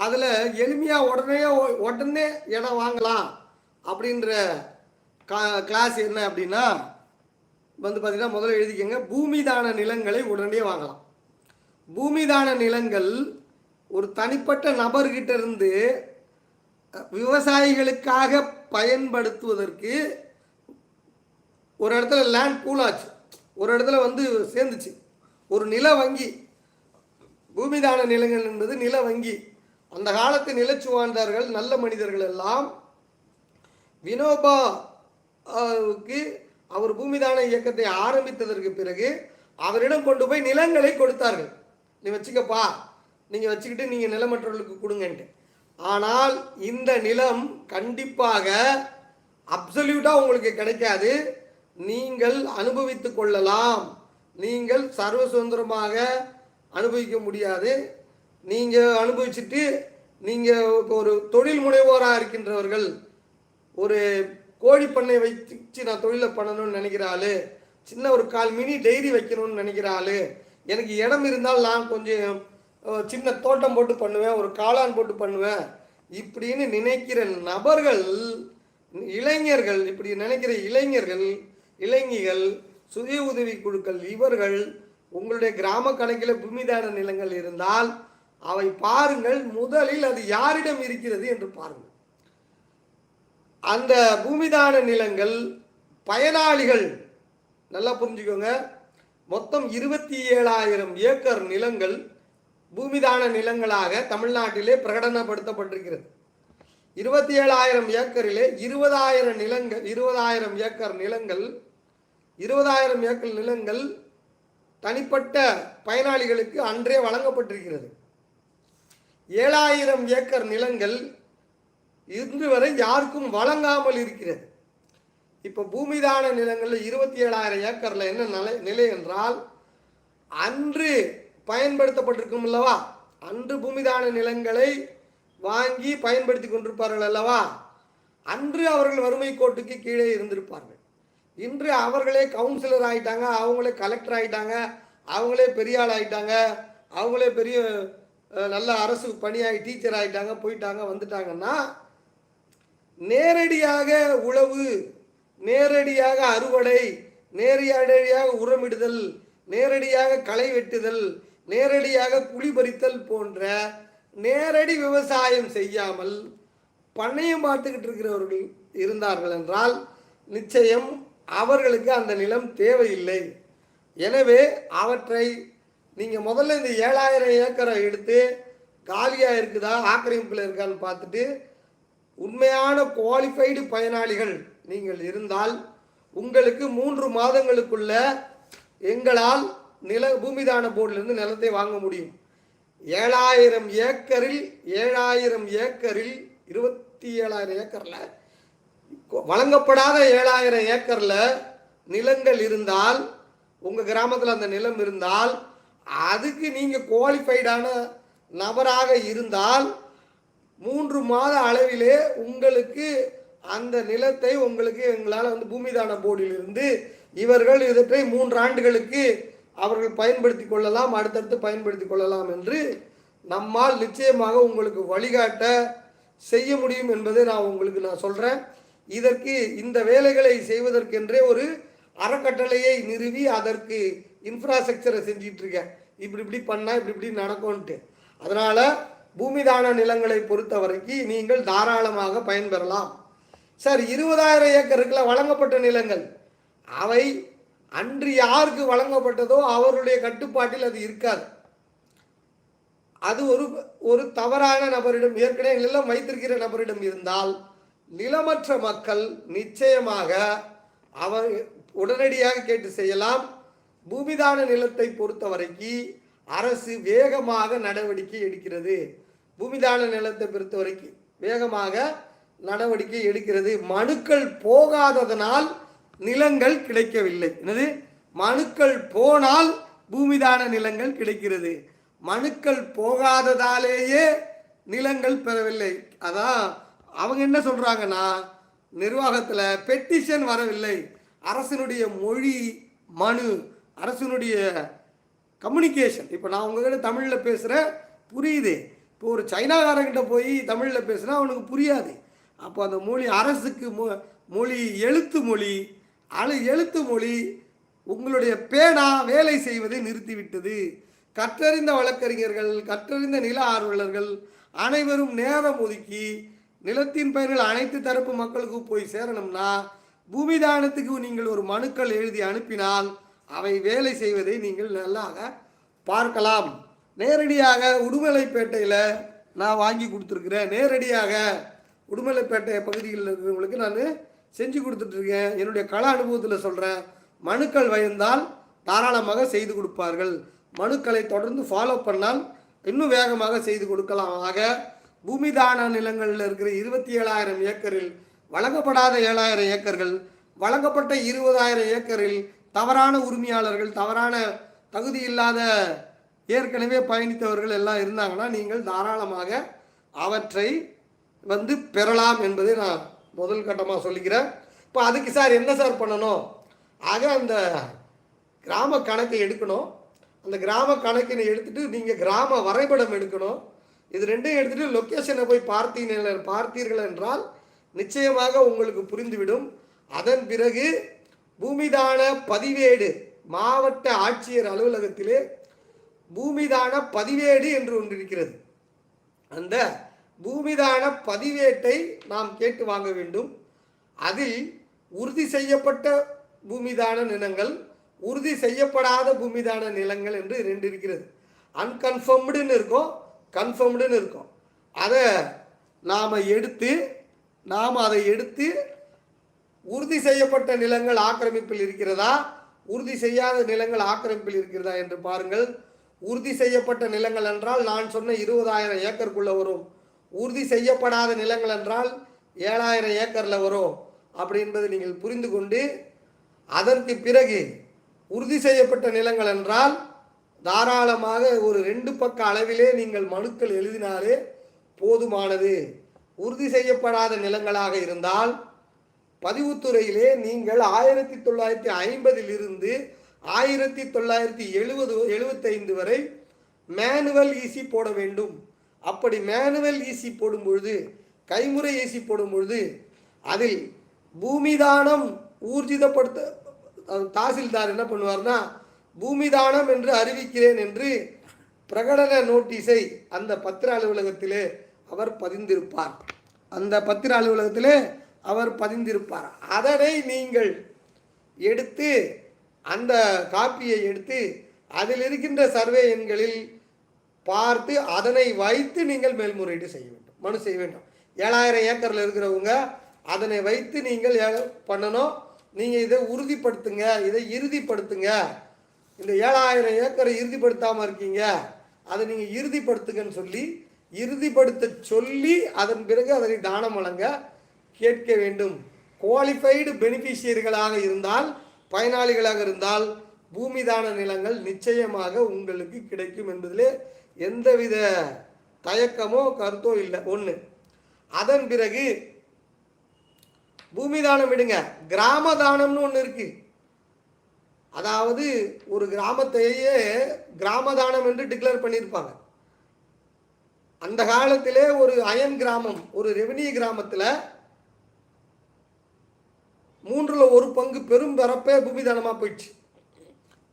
அதில் எளிமையாக உடனே உடனே இடம் வாங்கலாம் அப்படின்ற கா கிளாஸ் என்ன அப்படின்னா வந்து பார்த்திங்கன்னா முதல்ல எழுதிக்கங்க. பூமிதான நிலங்களை உடனே வாங்கலாம். பூமிதான நிலங்கள் ஒரு தனிப்பட்ட நபர்கிட்ட இருந்து விவசாயிகளுக்காக பயன்படுத்துவதற்கு ஒரு இடத்துல லேண்ட் பூல் ஆச்சு. ஒரு இடத்துல வந்து சேர்ந்துச்சு. ஒரு நில வங்கி. பூமிதான நிலங்கள் என்பது நில வங்கி. அந்த காலத்து வாழ்ந்தார்கள் நல்ல மனிதர்கள் எல்லாம் வினோபாவுக்கு அவர் பூமிதான இயக்கத்தை ஆரம்பித்ததற்கு பிறகு அவரிடம் கொண்டு போய் நிலங்களை கொடுத்தார்கள். நீ வச்சுக்கப்பா. நீங்கள் வச்சுக்கிட்டு நீங்கள் நிலமற்றவர்களுக்கு கொடுங்கன்ட்டு. ஆனால் இந்த நிலம் கண்டிப்பாக அப்சல்யூட்டாக உங்களுக்கு கிடைக்காது. நீங்கள் அனுபவித்து கொள்ளலாம். நீங்கள் சர்வ சுதந்திரமாக அனுபவிக்க முடியாது. நீங்கள் அனுபவிச்சுட்டு நீங்கள் ஒரு தொழில் முனைவோராக இருக்கின்றவர்கள் ஒரு கோழி பண்ணை வச்சு நான் தொழிலை பண்ணணும்னு நினைக்கிற ஆள் சின்ன ஒரு கால் மினி டைரி வைக்கணும்னு நினைக்கிற ஆள் எனக்கு இடம் இருந்தால் நான் கொஞ்சம் சின்ன தோட்டம் போட்டு பண்ணுவேன் ஒரு காளான் போட்டு பண்ணுவேன் இப்படின்னு நினைக்கிற நபர்கள் இளைஞர்கள் இப்படி நினைக்கிற இளைஞர்கள் இளைஞிகள் சுய உதவி குழுக்கள் இவர்கள் உங்களுடைய கிராம கணக்கில் பூமிதான நிலங்கள் இருந்தால் அவை பாருங்கள் முதலில் அது யாரிடம் இருக்கிறது என்று பாருங்கள். அந்த பூமிதான நிலங்கள் பயனாளிகள் நல்லா புரிஞ்சுக்கோங்க மொத்தம் இருபத்தி ஏழாயிரம் ஏக்கர் நிலங்கள் பூமிதான நிலங்களாக தமிழ்நாட்டிலே பிரகடனப்படுத்தப்பட்டிருக்கிறது. இருபத்தி ஏழாயிரம் ஏக்கரிலே இருபதாயிரம் நிலங்கள் இருபதாயிரம் ஏக்கர் நிலங்கள் இருபதாயிரம் ஏக்கர் நிலங்கள் தனிப்பட்ட பயனாளிகளுக்கு அன்றே வழங்கப்பட்டிருக்கிறது. ஏழாயிரம் ஏக்கர் நிலங்கள் இன்று வரை யாருக்கும் வழங்காமல் இருக்கிறது. இப்போ பூமிதான நிலங்களில் இருபத்தி ஏழாயிரம் ஏக்கரில் என்ன நிலை நிலை என்றால் அன்று பயன்படுத்தப்பட்டிருக்கும் அல்லவா? அன்று பூமிதான நிலங்களை வாங்கி பயன்படுத்தி கொண்டிருப்பார்கள் அல்லவா? அன்று அவர்கள் வறுமை கோட்டுக்கு கீழே இருந்திருப்பார்கள். இன்று அவர்களே கவுன்சிலர் ஆகிட்டாங்க அவங்களே கலெக்டர் ஆகிட்டாங்க அவங்களே பெரிய ஆள் ஆகிட்டாங்க அவங்களே பெரிய நல்ல அரசு பணியாகி டீச்சர் ஆகிட்டாங்க போயிட்டாங்க வந்துட்டாங்கன்னா நேரடியாக உழவு நேரடியாக அறுவடை நேரடியாக உரமிடுதல் நேரடியாக களை வெட்டுதல் நேரடியாக குழி பறித்தல் போன்ற நேரடி விவசாயம் செய்யாமல் பண்ணையம் பார்த்துக்கிட்டு இருக்கிறவர்கள் இருந்தார்கள் என்றால் நிச்சயம் அவர்களுக்கு அந்த நிலம் தேவையில்லை. எனவே அவற்றை நீங்கள் முதல்ல இந்த ஏழாயிரம் ஏக்கரை எடுத்து காலியாக இருக்குதா ஆக்கிரமிப்பில் இருக்கான்னு பார்த்துட்டு உண்மையான குவாலிஃபைடு பயனாளிகள் நீங்கள் இருந்தால் உங்களுக்கு மூன்று மாதங்களுக்குள்ள எங்களால் நில பூமிதான போர்டிலிருந்து நிலத்தை வாங்க முடியும். ஏழாயிரம் ஏக்கரில் ஏழாயிரம் ஏக்கரில் இருபத்தி ஏழாயிரம் ஏக்கரில் வழங்கப்படாத ஏழாயிரம் ஏக்கரில் நிலங்கள் இருந்தால் உங்கள் கிராமத்தில் அந்த நிலம் இருந்தால் அதுக்கு நீங்கள் குவாலிஃபைடான நபராக இருந்தால் மூன்று மாத அளவிலே உங்களுக்கு அந்த நிலத்தை உங்களுக்கு எங்களால் வந்து பூமிதான போர்டிலிருந்து இவர்கள் இவற்றை மூன்று ஆண்டுகளுக்கு அவர்கள் பயன்படுத்தி கொள்ளலாம் அடுத்தடுத்து பயன்படுத்தி கொள்ளலாம் என்று நம்மால் நிச்சயமாக உங்களுக்கு வழிகாட்ட செய்ய முடியும் என்பதை நான் உங்களுக்கு நான் சொல்கிறேன் இதற்கு இந்த வேலைகளை செய்வதற்கென்றே ஒரு அறக்கட்டளையை நிறுவி அதற்கு இன்ஃப்ராஸ்ட்ரக்சரை செஞ்சிட்ருக்கேன் இப்படி இப்படி பண்ணால் இப்படி இப்படி நடக்கும்ன்ட்டு. அதனால் பூமிதான நிலங்களை பொறுத்த வரைக்கும் நீங்கள் தாராளமாக பயன்பெறலாம். சார் இருபதாயிரம் ஏக்கருக்குள்ள வழங்கப்பட்ட நிலங்கள் அவை அன்று யாருக்கு வழங்கப்பட்டதோ அவருடைய கட்டுப்பாட்டில் அது இருக்காது. அது ஒரு ஒரு தவறான நபரிடம் ஏற்கனவே நிலம் வைத்திருக்கிற நபரிடம் இருந்தால் நிலமற்ற மக்கள் நிச்சயமாக அவர் உடனடியாக கேட்டு செய்யலாம். பூமிதான நிலத்தை பொறுத்த வரைக்கும் அரசு வேகமாக நடவடிக்கை எடுக்கிறது. பூமிதான நிலத்தை பொறுத்த வரைக்கும் வேகமாக நடவடிக்கை எடுக்கிறது. மனுக்கள் போகாததனால் நிலங்கள் கிடைக்கவில்லை. என்னது? மனுக்கள் போனால் பூமிதான நிலங்கள் கிடைக்கிறது. மனுக்கள் போகாததாலேயே நிலங்கள் பெறவில்லை. அதான் அவங்க என்ன சொல்கிறாங்கன்னா நிர்வாகத்தில் பெட்டிஷன் வரவில்லை. அரசினுடைய மொழி மனு அரசினுடைய கம்யூனிகேஷன் இப்போ நான் உங்ககிட்ட தமிழில் பேசுகிறேன் புரியுது. இப்போ ஒரு சைனாக்காரங்கிட்ட போய் தமிழில் பேசுனா அவனுக்கு புரியாது. அப்போ அந்த மொழி அரசுக்கு மொ மொழி எழுத்து மொழி அழு எழுத்து மொழி உங்களுடைய பேனா வேலை செய்வதை நிறுத்திவிட்டது. கற்றறிந்த வழக்கறிஞர்கள் கற்றறிந்த நில ஆர்வலர்கள் அனைவரும் நேரம் ஒதுக்கி நிலத்தின் பெயர்கள் அனைத்து தரப்பு மக்களுக்கும் போய் சேரணும்னா பூமி தானத்துக்கு நீங்கள் ஒரு மனுக்கள் எழுதி அனுப்பினால் அவை வேலை செய்வதை நீங்கள் நல்லாக பார்க்கலாம். நேரடியாக உடுமலைப்பேட்டையில் நான் வாங்கி கொடுத்துருக்குறேன். நேரடியாக உடுமலைப்பேட்டை பகுதிகளில் இருக்கிறவங்களுக்கு நான் செஞ்சு கொடுத்துட்ருக்கேன். என்னுடைய கள அனுபவத்தில் சொல்கிறேன் மனுக்கள் வயந்தால் தாராளமாக செய்து கொடுப்பார்கள். மனுக்களை தொடர்ந்து ஃபாலோ பண்ணால் இன்னும் வேகமாக செய்து கொடுக்கலாம். ஆக பூமிதான நிலங்களில் இருக்கிற இருபத்தி ஏழாயிரம் ஏக்கரில் வழங்கப்படாத ஏழாயிரம் ஏக்கர்கள் வழங்கப்பட்ட இருபதாயிரம் ஏக்கரில் தவறான உரிமையாளர்கள் தவறான தகுதி இல்லாத ஏற்கனவே பயணித்தவர்கள் எல்லாம் இருந்தாங்கன்னா நீங்கள் தாராளமாக அவற்றை வந்து பெறலாம் என்பதை நான் முதல் கட்டமாக சொல்லிக்கிறேன். இப்போ அதுக்கு சார் என்ன சார் பண்ணணும்? ஆக அந்த கிராம கணக்கை எடுக்கணும். அந்த கிராம கணக்கினை எடுத்துகிட்டு நீங்கள் கிராம வரைபடம் எடுக்கணும். இது ரெண்டையும் எடுத்துகிட்டு லொக்கேஷனை போய் பார்த்தீர்கள் பார்த்தீர்கள் என்றால் நிச்சயமாக உங்களுக்கு புரிந்துவிடும். அதன் பிறகு பூமிதான பதிவேடு மாவட்ட ஆட்சியர் அலுவலகத்திலே பூமிதான பதிவேடு என்று ஒன்று இருக்கிறது. அந்த பூமிதான பதிவேட்டை நாம் கேட்டு வாங்க வேண்டும். அதில் உறுதி செய்யப்பட்ட பூமிதான நிலங்கள் உறுதி செய்யப்படாத பூமிதான நிலங்கள் என்று ரெண்டு இருக்கிறது. அன்கன்ஃபர்ம்டுன்னு இருக்கும் கன்ஃபர்ம்டுன்னு இருக்கும். அதை நாம் எடுத்து நாம் அதை எடுத்து உறுதி செய்யப்பட்ட நிலங்கள் ஆக்கிரமிப்பில் இருக்கிறதா? உறுதி செய்யாத நிலங்கள் ஆக்கிரமிப்பில் இருக்கிறதா என்று பாருங்கள். உறுதி செய்யப்பட்ட நிலங்கள் என்றால் நான் சொன்ன இருபதாயிரம் ஏக்கருக்குள்ளே வரும். உறுதி செய்யப்படாத நிலங்கள் என்றால் ஏழாயிரம் ஏக்கரில் வரும் அப்படி என்பதை நீங்கள் புரிந்து கொண்டு அதற்கு பிறகு உறுதி செய்யப்பட்ட நிலங்கள் என்றால் தாராளமாக ஒரு ரெண்டு பக்க அளவிலே நீங்கள் மனுக்கள் எழுதினாலே போதுமானது. உறுதி செய்யப்படாத நிலங்களாக இருந்தால் பதிவுத்துறையிலே நீங்கள் ஆயிரத்தி தொள்ளாயிரத்தி ஐம்பதில் இருந்து ஆயிரத்தி தொள்ளாயிரத்தி எழுபது எழுபத்தைந்து வரை மேனுவல் ஈசி போட வேண்டும். அப்படி மேனுவல் ஈசி போடும் பொழுது கைமுறை ஈசி போடும் பொழுது அதில் பூமிதானம் ஊர்ஜிதப்படுத்த தாசில்தார் என்ன பண்ணுவார்னா பூமிதானம் என்று அறிவிக்கிறேன் என்று பிரகடன நோட்டீஸை அந்த பத்திர அலுவலகத்திலே அவர் பதிந்திருப்பார். அந்த பத்திர அலுவலகத்திலே அவர் பதிந்திருப்பார். அதனை நீங்கள் எடுத்து அந்த காப்பியை எடுத்து அதில் இருக்கின்ற சர்வே எண்களில் பார்த்து அதனை வைத்து நீங்கள் மேல்முறையீடு செய்ய வேண்டும். மனு செய்ய வேண்டும். ஏழாயிரம் ஏக்கரில் இருக்கிறவங்க அதனை வைத்து நீங்கள் ஏ- பண்ணணும். நீங்கள் இதை உறுதிப்படுத்துங்க. இதை இறுதிப்படுத்துங்க. இந்த ஏழாயிரம் ஏக்கரை இறுதிப்படுத்தாமல் இருக்கீங்க. அதை நீங்கள் இறுதிப்படுத்துங்கன்னு சொல்லி இறுதிப்படுத்த சொல்லி அதன் பிறகு அதனை தானம் வழங்க கேட்க வேண்டும். குவாலிஃபைடு பெனிஃபிஷியர்களாக இருந்தால் பயனாளிகளாக இருந்தால் பூமிதான நிலங்கள் நிச்சயமாக உங்களுக்கு கிடைக்கும் என்பதிலே எந்தவித தயக்கமோ கருத்தோ இல்லை. ஒன்று அதன் பிறகு பூமிதானம் விடுங்க. கிராம தானம்னு ஒன்று இருக்குது அதாவது ஒரு கிராமத்தையே கிராம தானம் என்று டிக்ளேர் பண்ணியிருப்பாங்க அந்த காலத்திலே ஒரு அயன் கிராமம் ஒரு ரெவென்யூ கிராமத்தில் மூன்றில் ஒரு பங்கு பெரும் பரப்பே பூமிதானமாக போயிடுச்சு.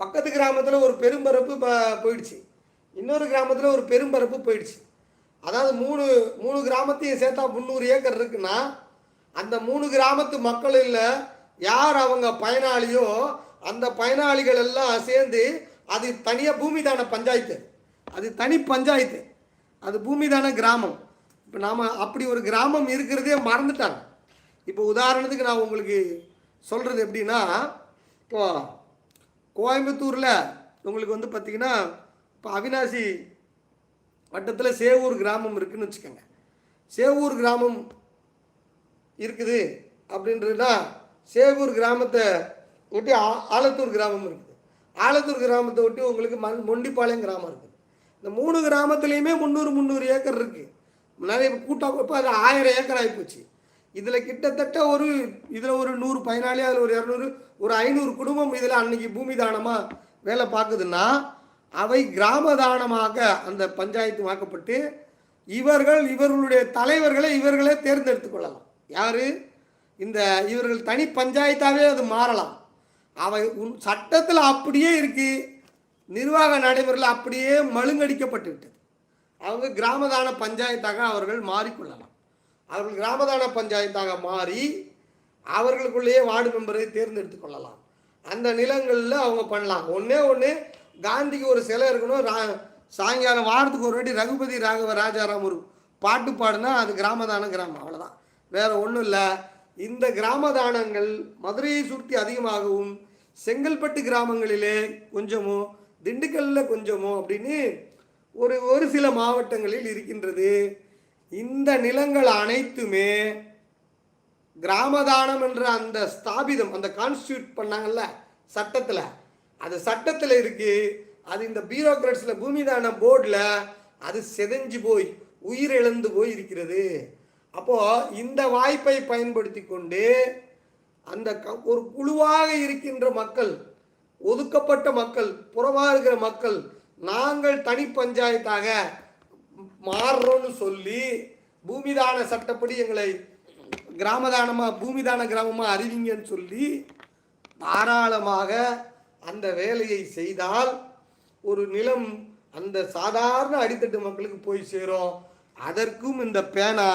பக்கத்து கிராமத்தில் ஒரு பெரும்பரப்பு போயிடுச்சு. இன்னொரு கிராமத்தில் ஒரு பெரும்பரப்பு போயிடுச்சு. அதாவது மூணு மூணு கிராமத்தையும் சேர்த்தா முந்நூறு ஏக்கர் இருக்குன்னா அந்த மூணு கிராமத்து மக்களில் யார் அவங்க பயனாளியோ அந்த பயனாளிகள் எல்லாம் சேர்ந்து அது தனியாக பூமிதான பஞ்சாயத்து. அது தனி பஞ்சாயத்து. அது பூமிதான கிராமம். இப்போ நாம் அப்படி ஒரு கிராமம் இருக்கிறதே மறந்துட்டாங்க. இப்போ உதாரணத்துக்கு நான் உங்களுக்கு சொல்கிறது எப்படின்னா இப்போ கோயம்புத்தூரில் உங்களுக்கு வந்து பார்த்திங்கன்னா இப்போ அவினாசி வட்டத்தில் சேவூர் கிராமம் இருக்குதுன்னு வச்சுக்கோங்க. சேவூர் கிராமம் இருக்குது அப்படின்றதுனா சேவூர் கிராமத்தை ஒட்டி ஆ- ஆலத்தூர் கிராமம் இருக்குது. ஆலத்தூர் கிராமத்தை ஒட்டி உங்களுக்கு மண் மொண்டிப்பாளையம் கிராமம் இருக்குது. இந்த மூணு கிராமத்துலேயுமே முந்நூறு முந்நூறு ஏக்கர் இருக்குது நிறைய கூட்டம் இப்போ அது ஆயிரம் ஏக்கர் ஆகிப்போச்சு இதில் கிட்டத்தட்ட ஒரு இதில் ஒரு நூறு பயனாளி அதில் ஒரு இரநூறு ஒரு ஐநூறு குடும்பம் இதில் அன்னைக்கு பூமி தானமாக வேலை பார்க்குதுன்னா அவை கிராம தானமாக அந்த பஞ்சாயத்து வாக்கப்பட்டு இவர்கள் இவர்களுடைய தலைவர்களை இவர்களே தேர்ந்தெடுத்துக் கொள்ளலாம். யார்? இந்த இவர்கள் தனி பஞ்சாயத்தாகவே அது மாறலாம். அவை உன் சட்டத்தில் அப்படியே இருக்குது நிர்வாக நடைமுறையில் அப்படியே மழுங்கடிக்கப்பட்டு விட்டது. அவங்க கிராமதான பஞ்சாயத்தாக அவர்கள் மாறிக்கொள்ளலாம். அவர்கள் கிராமதான பஞ்சாயத்தாக மாறி அவர்களுக்குள்ளேயே வார்டு மெம்பரை தேர்ந்தெடுத்து கொள்ளலாம். அந்த நிலங்களில் அவங்க பண்ணலாம். ஒன்றே ஒன்று காந்திக்கு ஒரு சிலை இருக்கணும். ரா சாயங்காலம் வாரத்துக்கு ஒரு வாட்டி ரகுபதி ராகவ ராஜாராம் ஒரு பாட்டு பாடுனா அது கிராமதான கிராமம். அவ்வளோதான் வேறு ஒன்றும் இல்லை. இந்த கிராமதானங்கள் மதுரையை சுற்றி அதிகமாகவும் செங்கல்பட்டு கிராமங்களிலே கொஞ்சமோ திண்டுக்கல்லில் கொஞ்சமோ அப்படின்னு ஒரு ஒரு சில மாவட்டங்களில் இருக்கின்றது. இந்த நிலங்கள் அனைத்துமே கிராமதானம் என்ற அந்த ஸ்தாபிதம் அந்த கான்ஸ்டியூட் பண்ணாங்கல்ல சட்டத்தில். அது சட்டத்தில் இருக்கு. அது இந்த பியூரோக்ராட்ஸில் பூமிதான போர்டில் அது செதஞ்சு போய் உயிரிழந்து போய் இருக்கிறது அப்போது இந்த வாய்ப்பை பயன்படுத்தி கொண்டு அந்த க- ஒரு குழுவாக இருக்கின்ற மக்கள் ஒதுக்கப்பட்ட மக்கள் புறமாக இருக்கிற மக்கள் நாங்கள் தனி பஞ்சாயத்தாக மாறுறோம்னு சொல்லி பூமிதான சட்டப்படி எங்களை கிராமதானமாக பூமிதான கிராமமாக அறிவிங்கன்னு சொல்லி தாராளமாக அந்த வேலையை செய்தால் ஒரு நிலம் அந்த சாதாரண அடித்தட்டு மக்களுக்கு போய் சேரும். அதற்கும் இந்த பேனா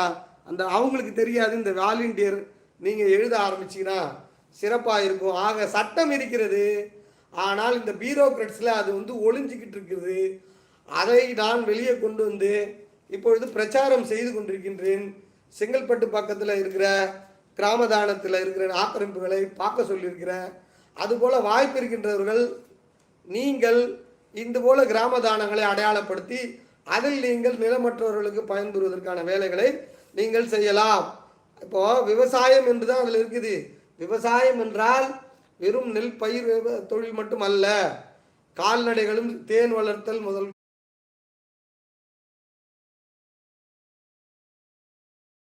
அந்த அவங்களுக்கு தெரியாது இந்த வாலண்டியர் நீங்கள் எழுத ஆரம்பிச்சிங்கன்னா சிறப்பாக இருக்கும். ஆக சட்டம் இருக்கிறது. ஆனால் இந்த பியூரோக்ராட்ஸில் அது வந்து ஒளிஞ்சிக்கிட்டு இருக்குது. அதை நான் வெளியே கொண்டு வந்து இப்பொழுது பிரச்சாரம் செய்து கொண்டிருக்கின்றேன். செங்கல்பட்டு பக்கத்தில் இருக்கிற கிராமதானத்தில் இருக்கிற ஆக்கிரமிப்புகளை பார்க்க சொல்லியிருக்கிறேன். அதுபோல் வாய்ப்பு இருக்கின்றவர்கள் நீங்கள் இந்த போல கிராம தானங்களை அடையாளப்படுத்தி அதில் நீங்கள் நிலமற்றவர்களுக்கு பயன்பெறுவதற்கான வேலைகளை நீங்கள் செய்யலாம். இப்போ விவசாயம் என்று தான் அதில் இருக்குது. விவசாயம் என்றால் வெறும் நெல் பயிர் தொழில் மட்டும் அல்ல கால்நடைகளும் தேன் வளர்த்தல் முதல்